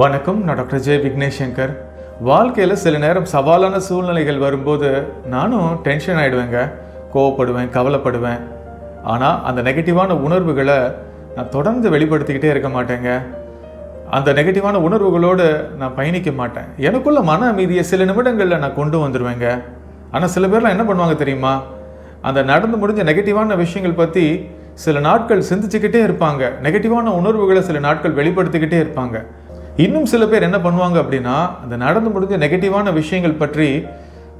வணக்கம் நான் doctor J Vignesh Shankar வாழ்க்கையில் சில நேரம் சவாலான சூழ்நிலைகள் வரும்போது நானும் டென்ஷன் ஆகிடுவேங்க கோவப்படுவேன் கவலைப்படுவேன். ஆனால் அந்த நெகட்டிவான உணர்வுகளை நான் தொடர்ந்து வெளிப்படுத்திக்கிட்டே இருக்க மாட்டேங்க. அந்த நெகட்டிவான உணர்வுகளோடு நான் பயணிக்க மாட்டேன். எனக்குள்ள மன அமைதியை சில நிமிடங்களில் நான் கொண்டு வந்துடுவேங்க ஆனால் சில பேர்லாம் என்ன பண்ணுவாங்க தெரியுமா? அந்த நடந்து முடிஞ்ச நெகட்டிவான விஷயங்கள் பற்றி சில நாட்கள் சிந்திச்சுக்கிட்டே இருப்பாங்க. நெகட்டிவான உணர்வுகளை சில நாட்கள் வெளிப்படுத்திக்கிட்டே இருப்பாங்க. இன்னும் சில பேர் என்ன பண்ணுவாங்க அப்படின்னா அந்த நடந்து முடிஞ்ச நெகட்டிவான விஷயங்கள் பற்றி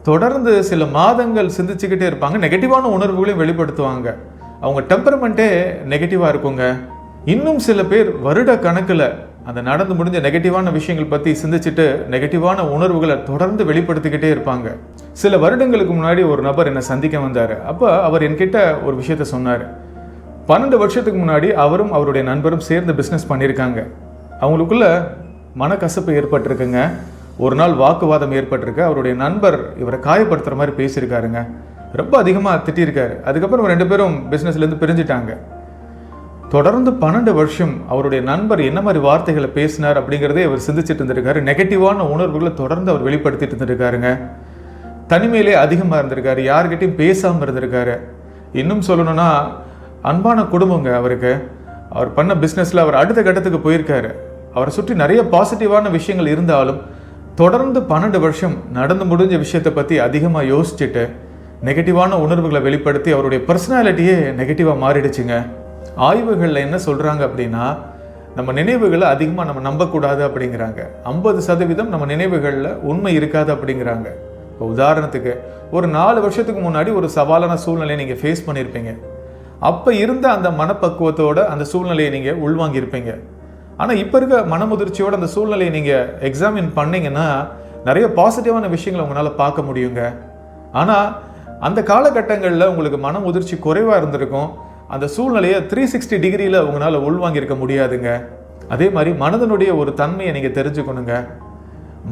தொடர்ந்து சில மாதங்கள் சிந்திச்சுக்கிட்டே இருப்பாங்க. நெகட்டிவான உணர்வுகளையும் வெளிப்படுத்துவாங்க. அவங்க டெம்பரமெண்ட்டே நெகட்டிவாக இருக்குங்க. இன்னும் சில பேர் வருட கணக்கில் அந்த நடந்து முடிஞ்ச நெகட்டிவான விஷயங்கள் பற்றி சிந்திச்சுட்டு நெகட்டிவான உணர்வுகளை தொடர்ந்து வெளிப்படுத்திக்கிட்டே இருப்பாங்க. சில வருடங்களுக்கு முன்னாடி ஒரு நபர் என்னை சந்திக்க வந்தார். அப்போ அவர் என்கிட்ட ஒரு விஷயத்த சொன்னார். பன்னெண்டு வருஷத்துக்கு முன்னாடி அவரும் அவருடைய நண்பரும் சேர்ந்து பிஸ்னஸ் பண்ணியிருக்காங்க. அவங்களுக்குள்ள மனக்கசப்பு ஏற்பட்டிருக்குங்க. ஒரு நாள் வாக்குவாதம் ஏற்பட்டிருக்கு. அவருடைய நண்பர் இவரை காயப்படுத்துகிற மாதிரி பேசியிருக்காருங்க. ரொம்ப அதிகமாக திட்டியிருக்காரு. அதுக்கப்புறம் ரெண்டு பேரும் பிஸ்னஸ்லேருந்து பிரிஞ்சிட்டாங்க. தொடர்ந்து பன்னெண்டு வருஷம் அவருடைய நண்பர் என்ன மாதிரி வார்த்தைகளை பேசினார் அப்படிங்கிறதே அவர் சிந்திச்சிட்டு இருந்திருக்காரு. நெகட்டிவான உணர்வுகளை தொடர்ந்து அவர் வெளிப்படுத்திட்டு இருந்திருக்காருங்க. தனிமையிலே அதிகமாக இருந்திருக்காரு. யார்கிட்டையும் பேசாமல் இருந்திருக்காரு. இன்னும் சொல்லணும்னா அன்பான குடும்பங்க அவருக்கு. அவர் பண்ண பிஸ்னஸில் அவர் அடுத்த கட்டத்துக்கு போயிருக்காரு. அவரை சுற்றி நிறைய பாசிட்டிவான விஷயங்கள் இருந்தாலும் தொடர்ந்து பன்னெண்டு வருஷம் நடந்து முடிஞ்ச விஷயத்தை பற்றி அதிகமாக யோசிச்சுட்டு நெகட்டிவான உணர்வுகளை வெளிப்படுத்தி அவருடைய பர்சனாலிட்டியே நெகட்டிவாக மாறிடுச்சுங்க. ஆய்வுகளில் என்ன சொல்கிறாங்க அப்படின்னா நம்ம நினைவுகளை அதிகமாக நம்ம நம்பக்கூடாது அப்படிங்கிறாங்க. ஐம்பது சதவீதம் நம்ம நினைவுகளில் உண்மை இருக்காது அப்படிங்கிறாங்க. இப்போ உதாரணத்துக்கு ஒரு நாலு வருஷத்துக்கு முன்னாடி ஒரு சவாலான சூழ்நிலையை நீங்கள் ஃபேஸ் பண்ணியிருப்பீங்க. அப்போ இருந்த அந்த மனப்பக்குவத்தோட அந்த சூழ்நிலையை நீங்கள் உள்வாங்கியிருப்பீங்க. ஆனால் இப்போ இருக்க மனமுதிர்ச்சியோட அந்த சூழ்நிலையை நீங்கள் எக்ஸாமின் பண்ணீங்கன்னா நிறைய பாசிட்டிவான விஷயங்களை உங்களால் பார்க்க முடியுங்க. ஆனால் அந்த காலகட்டங்களில் உங்களுக்கு மன முதிர்ச்சி குறைவாக இருந்திருக்கும். அந்த சூழ்நிலையை த்ரீ சிக்ஸ்டி டிகிரியில் உங்களால் உள்வாங்கியிருக்க முடியாதுங்க. அதே மாதிரி மனதனுடைய ஒரு தன்மையை நீங்கள் தெரிஞ்சுக்கணுங்க.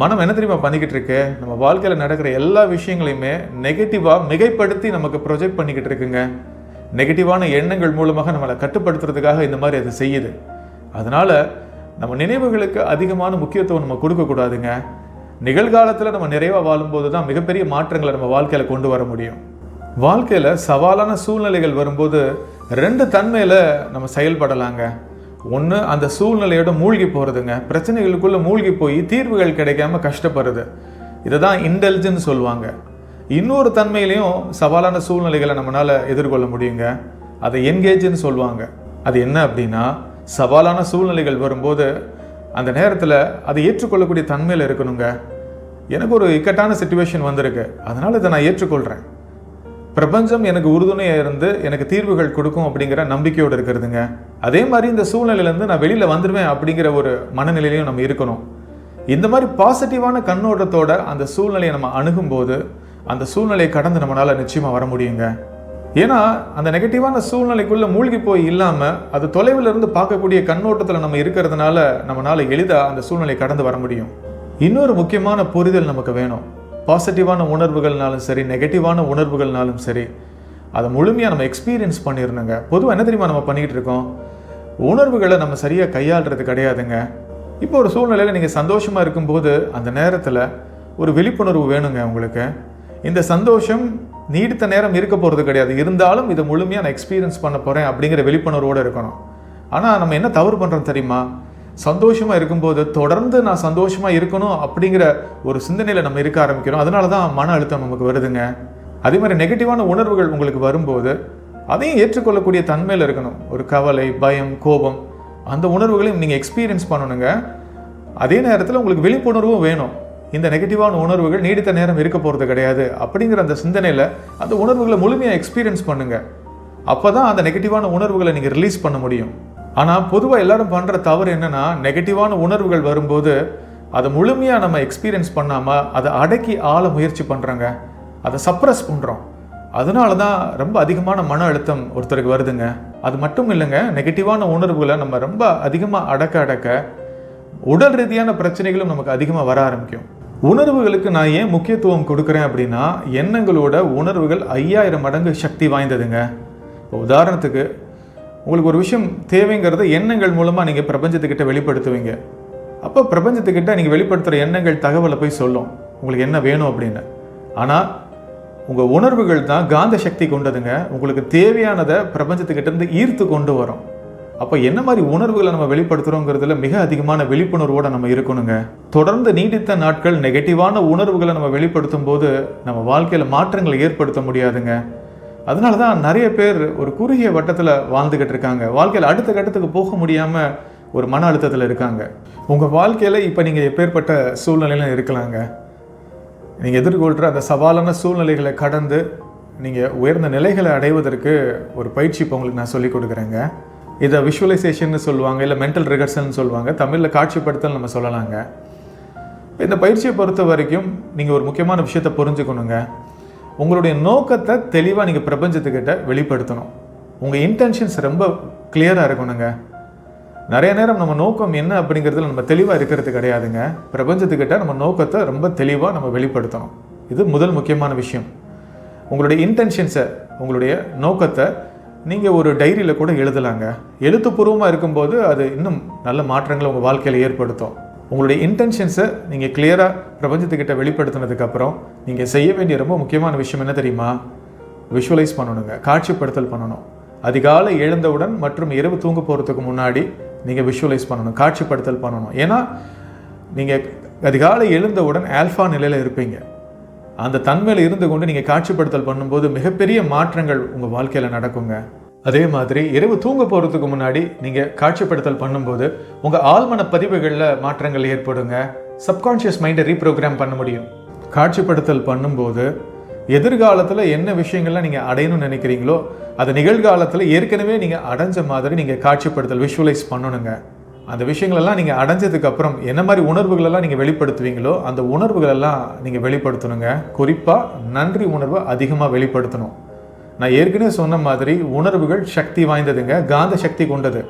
மனம் என்ன தெரியுமா பண்ணிக்கிட்டு இருக்கு? நம்ம வாழ்க்கையில் நடக்கிற எல்லா விஷயங்களையுமே நெகட்டிவாக மிகைப்படுத்தி நமக்கு ப்ரொஜெக்ட் பண்ணிக்கிட்டு இருக்குங்க. நெகட்டிவான எண்ணங்கள் மூலமாக நம்மளை கட்டுப்படுத்துறதுக்காக இந்த மாதிரி அது செய்யுது. அதனால் நம்ம நினைவுகளுக்கு அதிகமான முக்கியத்துவம் நம்ம கொடுக்கக்கூடாதுங்க. நிகழ்காலத்தில் நம்ம நிறைவாக வாழும்போது தான் மிகப்பெரிய மாற்றங்களை நம்ம வாழ்க்கையில் கொண்டு வர முடியும். வாழ்க்கையில் சவாலான சூழ்நிலைகள் வரும்போது ரெண்டு தன்மையில் நம்ம செயல்படலாங்க. ஒன்று அந்த சூழ்நிலையோட மூழ்கி போகிறதுங்க பிரச்சனைகளுக்குள்ளே மூழ்கி போய் தீர்வுகள் கிடைக்காம கஷ்டப்படுறது. இதை தான் இன்டெலிஜென்ஸ் சொல்லுவாங்க. இன்னொரு தன்மையிலையும் சவாலான சூழ்நிலைகளை நம்மளால் எதிர்கொள்ள முடியுங்க. அதை என்கேஜ்னு சொல்லுவாங்க. அது என்ன அப்படின்னா சவாலான சூழ்நிலைகள் வரும்போது அந்த நேரத்தில் அதை ஏற்றுக்கொள்ளக்கூடிய தன்மையில் இருக்கணுங்க. எனக்கு ஒரு இக்கட்டான சுச்சுவேஷன் வந்திருக்கு. அதனால் இதை நான் ஏற்றுக்கொள்கிறேன் பிரபஞ்சம் எனக்கு உறுதுணையாக இருந்து எனக்கு தீர்வுகள் கொடுக்கும் அப்படிங்கிற நம்பிக்கையோடு இருக்கிறதுங்க. அதே மாதிரி இந்த சூழ்நிலையிலேருந்து நான் வெளியில் வந்துடுவேன் அப்படிங்கிற ஒரு மனநிலையிலையும் நம்ம இருக்கணும். இந்த மாதிரி பாசிட்டிவான கண்ணோட்டத்தோட அந்த சூழ்நிலையை நம்ம அணுகும்போது அந்த சூழ்நிலையை கடந்து நம்மளால் நிச்சயமாக வர முடியுங்க. ஏன்னா அந்த நெகட்டிவான சூழ்நிலைக்குள்ளே மூழ்கி போய் இல்லாமல் அது தொலைவில் இருந்து பார்க்கக்கூடிய கண்ணோட்டத்தில் நம்ம இருக்கிறதுனால நம்மளால் எளிதாக அந்த சூழ்நிலை கடந்து வர முடியும். இன்னொரு முக்கியமான புரிதல் நமக்கு வேணும். பாசிட்டிவான உணர்வுகள்னாலும் சரி நெகட்டிவான உணர்வுகள்னாலும் சரி அதை முழுமையாக நம்ம எக்ஸ்பீரியன்ஸ் பண்ணிடணுங்க பொதுவாக என்ன தெரியுமா நம்ம பண்ணிக்கிட்டு இருக்கோம்? உணர்வுகளை நம்ம சரியாக கையாளுறது கிடையாதுங்க. இப்போ ஒரு சூழ்நிலையில் நீங்கள் சந்தோஷமாக இருக்கும்போது அந்த நேரத்தில் ஒரு விழிப்புணர்வு வேணுங்க உங்களுக்கு. இந்த சந்தோஷம் நீடித்த நேரம் இருக்க போகிறது கிடையாது. இருந்தாலும் இதை முழுமையாக நான் எக்ஸ்பீரியன்ஸ் பண்ண போகிறேன் அப்படிங்கிற விழிப்புணர்வோடு இருக்கணும். ஆனால் நம்ம என்ன தவறு பண்ணுறோம் தெரியுமா? சந்தோஷமாக இருக்கும்போது தொடர்ந்து நான் சந்தோஷமாக இருக்கணும் அப்படிங்கிற ஒரு சிந்தனையில் நம்ம இருக்க ஆரம்பிக்கிறோம். அதனால தான் மன அழுத்தம் நமக்கு வருதுங்க. அதே மாதிரி நெகட்டிவான உணர்வுகள் உங்களுக்கு வரும்போது அதையும் ஏற்றுக்கொள்ளக்கூடிய தன்மையில் இருக்கணும். ஒரு கவலை பயம் கோபம் அந்த உணர்வுகளையும் நீங்கள் எக்ஸ்பீரியன்ஸ் பண்ணணுங்க. அதே நேரத்தில் உங்களுக்கு விழிப்புணர்வும் வேணும். இந்த நெகட்டிவான உணர்வுகள் நீடித்த நேரம் இருக்க போகிறது கிடையாது. அப்படிங்கிற அந்த சிந்தனையில் அந்த உணர்வுகளை முழுமையாக எக்ஸ்பீரியன்ஸ் பண்ணுங்கள் அப்போ தான் அந்த நெகட்டிவான உணர்வுகளை நீங்கள் ரிலீஸ் பண்ண முடியும். ஆனால் பொதுவாக எல்லாரும் பண்ணுற தவறு என்னென்னா நெகட்டிவான உணர்வுகள் வரும்போது அதை முழுமையாக நம்ம எக்ஸ்பீரியன்ஸ் பண்ணாமல் அதை அடக்கி ஆள முயற்சி பண்ணுறாங்க அதை சப்ரஸ் பண்ணுறோம் அதனால தான் ரொம்ப அதிகமான மன அழுத்தம் ஒருத்தருக்கு வருதுங்க. அது மட்டும் இல்லைங்க நெகட்டிவான உணர்வுகளை நம்ம ரொம்ப அதிகமாக அடக்க அடக்க உடல் ரீதியான பிரச்சனைகளும் நமக்கு அதிகமாக வர ஆரம்பிக்கும். உணர்வுகளுக்கு நான் ஏன் முக்கியத்துவம் கொடுக்குறேன் அப்படின்னா எண்ணங்களோட உணர்வுகள் ஐயாயிரம் மடங்கு சக்தி வாய்ந்ததுங்க. இப்போ உதாரணத்துக்கு உங்களுக்கு ஒரு விஷயம் தேவைங்கிறத எண்ணங்கள் மூலமாக நீங்கள் பிரபஞ்சத்துக்கிட்ட வெளிப்படுத்துவீங்க. அப்போ பிரபஞ்சத்துக்கிட்ட நீங்கள் வெளிப்படுத்துகிற எண்ணங்கள் தகவலை போய் சொல்லும். உங்களுக்கு என்ன வேணும் அப்படின்னு. ஆனால் உங்கள் உணர்வுகள் தான் காந்த சக்தி கொண்டதுங்க. உங்களுக்கு தேவையானதை பிரபஞ்சத்துக்கிட்டேருந்து ஈர்த்து கொண்டு வரும். அப்போ என்ன மாதிரி உணர்வுகளை நம்ம வெளிப்படுத்துகிறோங்கிறதுல மிக அதிகமான விழிப்புணர்வோடு நம்ம இருக்கணுங்க. தொடர்ந்து நீடித்த நாட்கள் நெகட்டிவான உணர்வுகளை நம்ம வெளிப்படுத்தும் போது நம்ம வாழ்க்கையில் மாற்றங்களை ஏற்படுத்த முடியாதுங்க. அதனால தான் நிறைய பேர் ஒரு குறுகிய வட்டத்தில் வாழ்ந்துக்கிட்டு இருக்காங்க. வாழ்க்கையில் அடுத்த கட்டத்துக்கு போக முடியாமல் ஒரு மன அழுத்தத்தில் இருக்காங்க. உங்கள் வாழ்க்கையில் இப்போ நீங்கள் எப்பேற்பட்ட சூழ்நிலையில இருக்கலாங்க? நீங்கள் எதிர்கொள்கிற அந்த சவாலான சூழ்நிலைகளை கடந்து நீங்கள் உயர்ந்த நிலைகளை அடைவதற்கு ஒரு பயிற்சி இப்போ உங்களுக்கு நான் சொல்லிக் கொடுக்குறேங்க. இதை விஷுவலைசேஷன் சொல்லுவாங்க இல்லை மென்டல் ரிகர்சல்னு சொல்லுவாங்க. தமிழில் காட்சிப்படுத்தல் நம்ம சொல்லலாங்க. இந்த பயிற்சியை பொறுத்த வரைக்கும் நீங்கள் ஒரு முக்கியமான விஷயத்தை புரிஞ்சுக்கணுங்க. உங்களுடைய நோக்கத்தை தெளிவாக நீங்கள் பிரபஞ்சத்துக்கிட்ட வெளிப்படுத்தணும். உங்கள் இன்டென்ஷன்ஸ் ரொம்ப கிளியராக இருக்கணுங்க. நிறைய நேரம் நம்ம நோக்கம் என்ன அப்படிங்கிறதுல நம்ம தெளிவாக இருக்கிறது கிடையாதுங்க. பிரபஞ்சத்துக்கிட்ட நம்ம நோக்கத்தை ரொம்ப தெளிவாக நம்ம வெளிப்படுத்தணும். இது முதல் முக்கியமான விஷயம். உங்களுடைய இன்டென்ஷன்ஸை உங்களுடைய நோக்கத்தை நீங்கள் ஒரு டைரியில் கூட எழுதலாங்க. எழுத்துப்பூர்வமாக இருக்கும்போது அது இன்னும் நல்ல மாற்றங்களை உங்கள் வாழ்க்கையில் ஏற்படுத்தும். உங்களுடைய இன்டென்ஷன்ஸை நீங்கள் கிளியராக பிரபஞ்சத்துக்கிட்ட வெளிப்படுத்தினதுக்கப்புறம் நீங்கள் செய்ய வேண்டிய ரொம்ப முக்கியமான விஷயம் என்ன தெரியுமா? விஷுவலைஸ் பண்ணணுங்க. காட்சிப்படுத்தல் பண்ணணும். அதிகாலை எழுந்தவுடன் மற்றும் இரவு தூங்க போகிறதுக்கு முன்னாடி நீங்கள் விஷுவலைஸ் பண்ணணும். காட்சிப்படுத்தல் பண்ணணும். ஏன்னா நீங்கள் அதிகாலை எழுந்தவுடன் ஆல்ஃபா நிலையில் இருப்பீங்க. அந்த தன்மையில் இருந்து கொண்டு நீங்கள் காட்சிப்படுத்தல் பண்ணும்போது மிகப்பெரிய மாற்றங்கள் உங்கள் வாழ்க்கையில் நடக்குங்க. அதே மாதிரி இரவு தூங்க போகிறதுக்கு முன்னாடி நீங்கள் காட்சிப்படுத்தல் பண்ணும்போது உங்கள் ஆழ்மன பதிவுகளில் மாற்றங்கள் ஏற்படுங்க. சப்கான்ஷியஸ் மைண்டை ரீப்ரோக்ராம் பண்ண முடியும். காட்சிப்படுத்தல் பண்ணும்போது எதிர்காலத்தில் என்ன விஷயங்கள்லாம் நீங்கள் அடையணும்னு நினைக்கிறீங்களோ அது நிகழ்காலத்தில் ஏற்கனவே நீங்கள் அடைஞ்ச மாதிரி நீங்கள் காட்சிப்படுத்தல் விஷுவலைஸ் பண்ணணுங்க. அந்த விஷயங்களெல்லாம் நீங்கள் அடைஞ்சதுக்கு அப்புறம் என்ன மாதிரி உணர்வுகளெல்லாம் நீங்கள் வெளிப்படுத்துவீங்களோ அந்த உணர்வுகளெல்லாம் நீங்கள் வெளிப்படுத்தணுங்க. குறிப்பாக நன்றி உணர்வை அதிகமாக வெளிப்படுத்தணும். நான் ஏற்கனவே சொன்ன மாதிரி உணர்வுகள் சக்தி வாய்ந்ததுங்க காந்த சக்தி கொண்டது.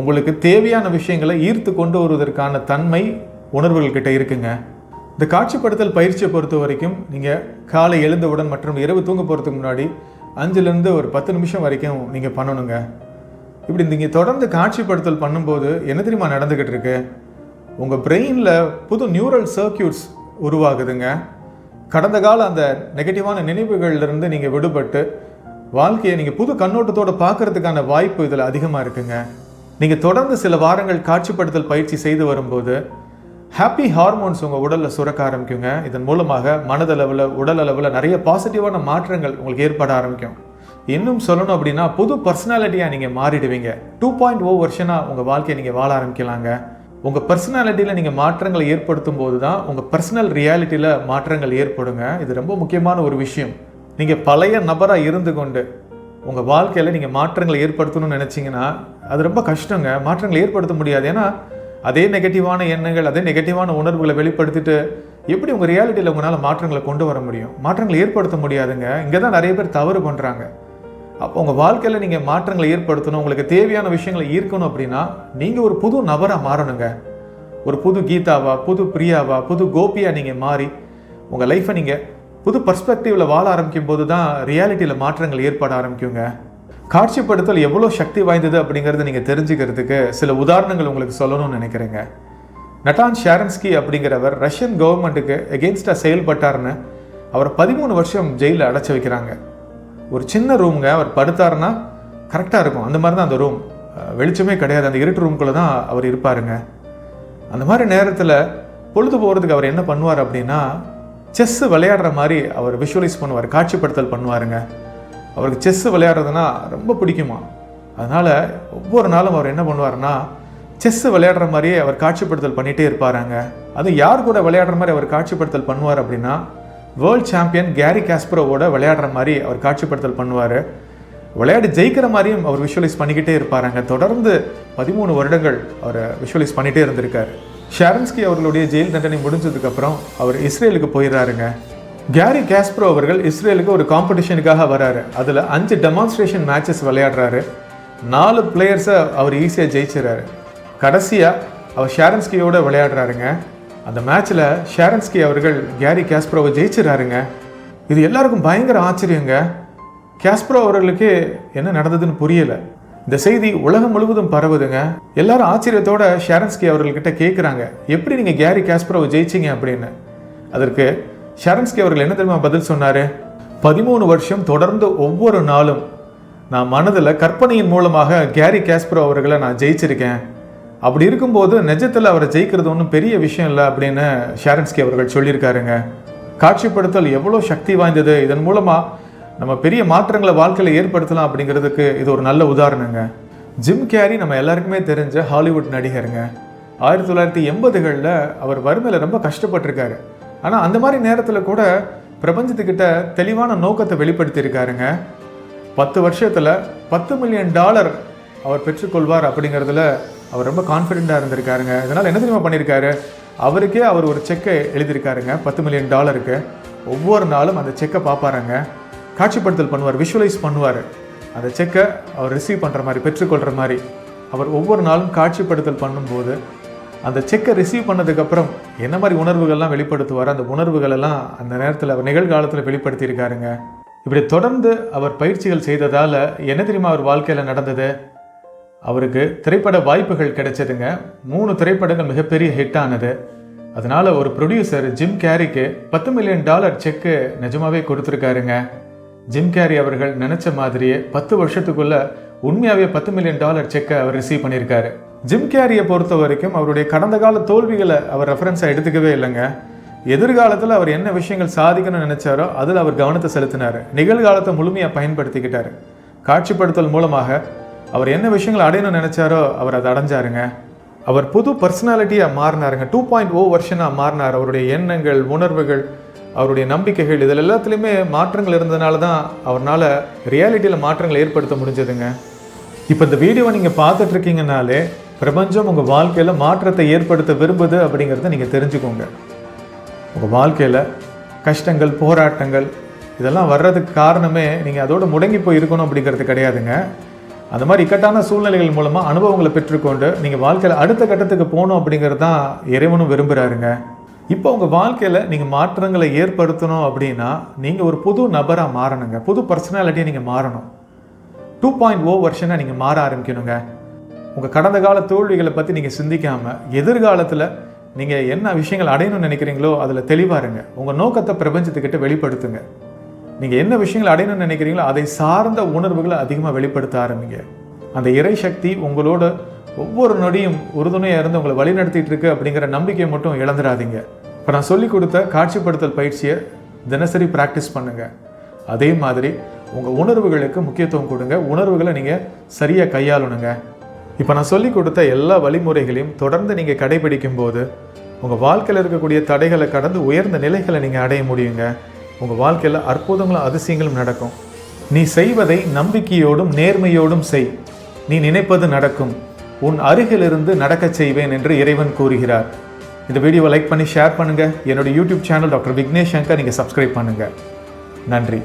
உங்களுக்கு தேவையான விஷயங்களை ஈர்த்து கொண்டு வருவதற்கான தன்மை உணர்வுகள்கிட்ட இருக்குங்க. இந்த காட்சிப்படுத்தல் பயிற்சியை பொறுத்த வரைக்கும் நீங்கள் காலை எழுந்தவுடன் மற்றும் இரவு தூங்க போகிறதுக்கு முன்னாடி அஞ்சுலேருந்து ஒரு பத்து நிமிஷம் வரைக்கும் நீங்கள் பண்ணணுங்க. இப்படி நீங்கள் தொடர்ந்து காட்சிப்படுத்தல் பண்ணும்போது என்ன தெரியுமா நடந்துக்கிட்டு இருக்கு? உங்கள் பிரெயினில் புது நியூரல் சர்க்கியூட்ஸ் உருவாகுதுங்க. கடந்த கால அந்த நெகட்டிவான நினைவுகள்லேருந்து நீங்கள் விடுபட்டு வாழ்க்கையை நீங்கள் புது கண்ணோட்டத்தோடு பார்க்கறதுக்கான வாய்ப்பு இதில் அதிகமாக இருக்குங்க. நீங்கள் தொடர்ந்து சில வாரங்கள் காட்சிப்படுத்தல் பயிற்சி செய்து வரும்போது ஹாப்பி ஹார்மோன்ஸ் உங்கள் உடலில் சுரக்க ஆரம்பிக்குங்க. இதன் மூலமாக மனதளவில் உடல் அளவில் நிறைய பாசிட்டிவான மாற்றங்கள் உங்களுக்கு ஏற்பட ஆரம்பிக்கும். இன்னும் சொல்லணும் அப்படின்னா புது பர்சனாலிட்டியாக நீங்கள் மாறிடுவீங்க. டூ பாயிண்ட் ஓ வருஷனாக உங்கள் வாழ்க்கையை நீங்கள் வாழ ஆரம்பிக்கலாங்க. உங்கள் பர்சனாலிட்டியில் நீங்கள் மாற்றங்களை ஏற்படுத்தும் போது தான் உங்கள் பர்சனல் ரியாலிட்டியில் மாற்றங்கள் ஏற்படுங்க. இது ரொம்ப முக்கியமான ஒரு விஷயம். நீங்கள் பழைய நபராக இருந்து கொண்டு உங்கள் வாழ்க்கையில் நீங்கள் மாற்றங்களை ஏற்படுத்தணும்னு நினச்சிங்கன்னா அது ரொம்ப கஷ்டங்க. மாற்றங்களை ஏற்படுத்த முடியாது. ஏன்னா அதே நெகட்டிவான எண்ணங்கள் அதே நெகட்டிவான உணர்வுகளை வெளிப்படுத்திட்டு எப்படி உங்கள் ரியாலிட்டியில் உங்களால் மாற்றங்களை கொண்டு வர முடியும்? மாற்றங்களை ஏற்படுத்த முடியாதுங்க. இங்கே தான் நிறைய பேர் தவறு பண்ணுறாங்க அப்போ உங்கள் வாழ்க்கையில் நீங்கள் மாற்றங்களை ஏற்படுத்தணும் உங்களுக்கு தேவையான விஷயங்களை ஈர்க்கணும் அப்படின்னா நீங்கள் ஒரு புது நபராக மாறணுங்க. ஒரு புது கீதாவா புது பிரியாவா புது கோபியாக நீங்கள் மாறி உங்கள் லைஃப்பை நீங்கள் புது பர்ஸ்பெக்டிவில் வாழ ஆரம்பிக்கும் போது தான் ரியாலிட்டியில் மாற்றங்கள் ஏற்பட ஆரம்பிக்குங்க. காட்சிப்படுத்தல் எவ்வளோ சக்தி வாய்ந்தது அப்படிங்கிறத நீங்கள் தெரிஞ்சுக்கிறதுக்கு சில உதாரணங்கள் உங்களுக்கு சொல்லணும்னு நினைக்கிறேங்க. நட்டான் ஷாரன்ஸ்கி அப்படிங்கிறவர் ரஷ்யன் கவர்மெண்ட்டுக்கு எகெயின்ஸ்டாக செயல்பட்டார்னு அவர் பதிமூணு வருஷம் ஜெயிலில் அடைச்சி வைக்கிறாங்க. ஒரு சின்ன ரூம்ங்க அவர் படுத்தாருன்னா கரெக்டாக இருக்கும். அந்த மாதிரி தான் அந்த ரூம் வெளிச்சமே கிடையாது. அந்த இருட்டு ரூம்குள்ளே தான் அவர் இருப்பாருங்க. அந்த மாதிரி நேரத்தில் பொழுது போகிறதுக்கு அவர் என்ன பண்ணுவார் அப்படின்னா செஸ்ஸு விளையாடுற மாதிரி அவர் விஷுவலைஸ் பண்ணுவார் காட்சிப்படுத்தல் பண்ணுவாருங்க. அவருக்கு செஸ்ஸு விளையாடுறதுனா ரொம்ப பிடிக்குமா? அதனால் ஒவ்வொரு நாளும் அவர் என்ன பண்ணுவார்னா செஸ்ஸு விளையாடுற மாதிரியே அவர் காட்சிப்படுத்தல் பண்ணிகிட்டே இருப்பாராங்க. அது யார் கூட விளையாடுற மாதிரி அவர் காட்சிப்படுத்தல் பண்ணுவார் அப்படின்னா வேர்ல்ட் சாம்பியன் கேரி காஸ்பரோவோட விளையாடுற மாதிரி அவர் காட்சிப்படுத்தல் பண்ணுவார். விளையாடி ஜெயிக்கிற மாதிரியும் அவர் விஷுவலைஸ் பண்ணிக்கிட்டே இருப்பாருங்க தொடர்ந்து பதிமூணு வருடங்கள் அவர் விஷுவலைஸ் பண்ணிகிட்டே இருந்திருக்கார். ஷாரன்ஸ்கி அவர்களுடைய ஜெயில் தண்டனை முடிஞ்சதுக்கப்புறம் அவர் இஸ்ரேலுக்கு போயிடுறாருங்க. கேரி கேஸ்ப்ரோ அவர்கள் இஸ்ரேலுக்கு ஒரு காம்படிஷனுக்காக வராரு. அதில் அஞ்சு டெமான்ஸ்ட்ரேஷன் மேட்சஸ் விளையாடுறாரு. நாலு பிளேயர்ஸை அவர் ஈஸியாக ஜெயிச்சிடறாரு. கடைசியாக அவர் ஷாரன்ஸ்கியோட விளையாடுறாருங்க. அந்த மேட்ச்சில் ஷேரன்ஸ்கி அவர்கள் கேரி கேஸ்ப்ரோவை ஜெயிச்சிடறாருங்க. இது எல்லாருக்கும் பயங்கர ஆச்சரியங்க. கேஸ்ப்ரோ அவர்களுக்கு என்ன நடந்ததுன்னு புரியலை. இந்த செய்தி உலகம் முழுவதும் பரவுதுங்க. எல்லாரும் ஆச்சரியத்தோட ஷேரன்ஸ்கி அவர்கள்கிட்ட கேட்குறாங்க எப்படி நீங்கள் கேரி கேஸ்பரோவை ஜெயிச்சிங்க? அப்படின்னு. அதற்கு ஷாரன்ஸ்கி அவர்கள் என்ன தெரியுமா பதில் சொன்னார்? பதிமூணு வருஷம் தொடர்ந்து ஒவ்வொரு நாளும் நான் மனதில் கற்பனையின் மூலமாக கேரி கேஸ்ப்ரோ அவர்களை நான் ஜெயிச்சிருக்கேன். அப்படி இருக்கும்போது நிஜத்தில் அவரை ஜெயிக்கிறது ஒன்றும் பெரிய விஷயம் இல்லை அப்படின்னு ஷேரன்ஸ்கி அவர்கள் சொல்லியிருக்காருங்க. காட்சிப்படுத்தல் எவ்வளோ சக்தி வாய்ந்தது? இதன் மூலமாக நம்ம பெரிய மாற்றங்களை வாழ்க்கையில் ஏற்படுத்தலாம் அப்படிங்கிறதுக்கு இது ஒரு நல்ல உதாரணங்க. ஜிம் கேரி நம்ம எல்லாருக்குமே தெரிஞ்ச ஹாலிவுட் நடிகருங்க. ஆயிரத்தி தொள்ளாயிரத்தி எண்பதுகளில் அவர் வறுமையில் ரொம்ப கஷ்டப்பட்டிருக்காரு. ஆனால் அந்த மாதிரி நேரத்தில் கூட பிரபஞ்சத்துக்கிட்ட தெளிவான நோக்கத்தை வெளிப்படுத்தியிருக்காருங்க. பத்து வருஷத்தில் பத்து மில்லியன் டாலர் அவர் பெற்றுக்கொள்வார் அப்படிங்கிறதுல அவர் ரொம்ப கான்ஃபிடெண்ட்டாக இருந்திருக்காருங்க. இதனால் என்ன தெரியுமா பண்ணியிருக்காரு அவருக்கே அவர் ஒரு செக்கை எழுதியிருக்காருங்க. பத்து மில்லியன் டாலருக்கு ஒவ்வொரு நாளும் அந்த செக்கை பார்ப்பாருங்க. காட்சிப்படுத்தல் பண்ணுவார் விஷுவலைஸ் பண்ணுவார். அந்த செக்கை அவர் ரிசீவ் பண்ணுற மாதிரி பெற்றுக்கொள்கிற மாதிரி. அவர் ஒவ்வொரு நாளும் காட்சிப்படுத்தல் பண்ணும்போது அந்த செக்கை ரிசீவ் பண்ணதுக்கப்புறம் என்ன மாதிரி உணர்வுகள்லாம் வெளிப்படுத்துவார் அந்த உணர்வுகளெல்லாம் அந்த நேரத்தில் அவர் நிகழ்காலத்தில் வெளிப்படுத்தியிருக்காருங்க. இப்படி தொடர்ந்து அவர் பயிற்சிகள் செய்ததால் என்ன தெரியுமா அவர் வாழ்க்கையில் நடந்தது? அவருக்கு திரைப்பட வாய்ப்புகள் கிடைச்சதுங்க. மூணு திரைப்படங்கள் மிகப்பெரிய ஹிட் ஆனது. அதனால் ஒரு ப்ரொடியூசர் ஜிம் கேரிக்கு பத்து மில்லியன் டாலர் செக்கு நிஜமாவே கொடுத்துருக்காருங்க. ஜிம் கேரி அவர்கள் நினச்ச மாதிரியே பத்து வருஷத்துக்குள்ள உண்மையாகவே பத்து மில்லியன் டாலர் செக்கை அவர் ரிசீவ் பண்ணியிருக்காரு. ஜிம் கேரியை பொறுத்த வரைக்கும் அவருடைய கடந்த கால தோல்விகளை அவர் ரெஃபரன்ஸாக எடுத்துக்கவே இல்லைங்க. எதிர்காலத்தில் அவர் என்ன விஷயங்கள் சாதிக்கணும்னு நினச்சாரோ அதில் அவர் கவனத்தை செலுத்தினார். நிகழ்காலத்தை முழுமையாக பயன்படுத்திக்கிட்டாரு. காட்சிப்படுத்தல் மூலமாக அவர் என்ன விஷயங்களை அடையணும்னு நினச்சாரோ அவர் அதை அடைஞ்சாருங்க. அவர் புது பர்சனாலிட்டியாக மாறினாருங்க. டூ பாயிண்ட் ஓ வருஷனாக மாறினார். அவருடைய எண்ணங்கள் உணர்வுகள் அவருடைய நம்பிக்கைகள் இதில் எல்லாத்துலேயுமே மாற்றங்கள் இருந்ததுனால தான் அவரால் ரியாலிட்டியில் மாற்றங்கள் ஏற்படுத்த முடிஞ்சதுங்க. இப்போ இந்த வீடியோவை நீங்கள் பார்த்துட்ருக்கீங்கனாலே பிரபஞ்சம் உங்கள் வாழ்க்கையில் மாற்றத்தை ஏற்படுத்த விரும்புது அப்படிங்கிறத நீங்கள் தெரிஞ்சுக்கோங்க. உங்கள் வாழ்க்கையில் கஷ்டங்கள் போராட்டங்கள் இதெல்லாம் வர்றதுக்கு காரணமே நீங்கள் அதோடு முடங்கி போய் இருக்கணும் அப்படிங்கிறது கிடையாதுங்க. அந்த மாதிரி இக்கட்டான சூழ்நிலைகள் மூலமாக அனுபவங்களை பெற்றுக்கொண்டு நீங்கள் வாழ்க்கையில் அடுத்த கட்டத்துக்கு போகணும் அப்படிங்கிறது தான் இறைவனும் விரும்புகிறாருங்க இப்போ உங்கள் வாழ்க்கையில் நீங்கள் மாற்றங்களை ஏற்படுத்தணும் அப்படின்னா நீங்கள் ஒரு புது நபராக மாறணுங்க. புது பர்சனாலிட்டியை நீங்கள் மாறணும். டூ பாயிண்ட் ஓ வருஷனாக நீங்கள் மாற ஆரம்பிக்கணுங்க. உங்கள் கடந்த கால தோல்விகளை பற்றி நீங்கள் சிந்திக்காமல் எதிர்காலத்தில் நீங்கள் என்ன விஷயங்கள் அடையணும்னு நினைக்கிறீங்களோ அதில் தெளிவாருங்க உங்கள் நோக்கத்தை பிரபஞ்சத்துக்கிட்ட வெளிப்படுத்துங்க. நீங்கள் என்ன விஷயங்கள் அடையணும்னு நினைக்கிறீங்களோ அதை சார்ந்த உணர்வுகளை அதிகமாக வெளிப்படுத்த ஆரம்பிங்க. அந்த இறை சக்தி உங்களோட ஒவ்வொரு நொடியும் உறுதுணையாக இருந்து உங்களை வழிநடத்திட்டு இருக்கு அப்படிங்கிற நம்பிக்கையை மட்டும் இழந்துடாதீங்க. இப்போ நான் சொல்லி கொடுத்த காட்சிப்படுத்தல் பயிற்சியை தினசரி ப்ராக்டிஸ் பண்ணுங்க. அதே மாதிரி உங்கள் உணர்வுகளுக்கு முக்கியத்துவம் கொடுங்க. உணர்வுகளை நீங்கள் சரியாக கையாளணுங்க. இப்போ நான் சொல்லி கொடுத்த எல்லா வழிமுறைகளையும் தொடர்ந்து நீங்கள் கடைபிடிக்கும் போது உங்கள் வாழ்க்கையில் இருக்கக்கூடிய தடைகளை கடந்து உயர்ந்த நிலைகளை நீங்கள் அடைய முடியுங்க. உங்கள் வாழ்க்கையில் அற்புதங்களும் அதிசயங்களும் நடக்கும். நீ செய்வதை நம்பிக்கையோடும் நேர்மையோடும் செய். நீ நினைப்பது நடக்கும். உன் அருகிலிருந்து நடக்கச் செய்வேன் என்று இறைவன் கூறுகிறார். இந்த வீடியோவை லைக் பண்ணி ஷேர் பண்ணுங்கள் என்னுடைய YouTube channel doctor Vignesh Shankar நீங்கள் சப்ஸ்கிரைப் பண்ணுங்கள் நன்றி.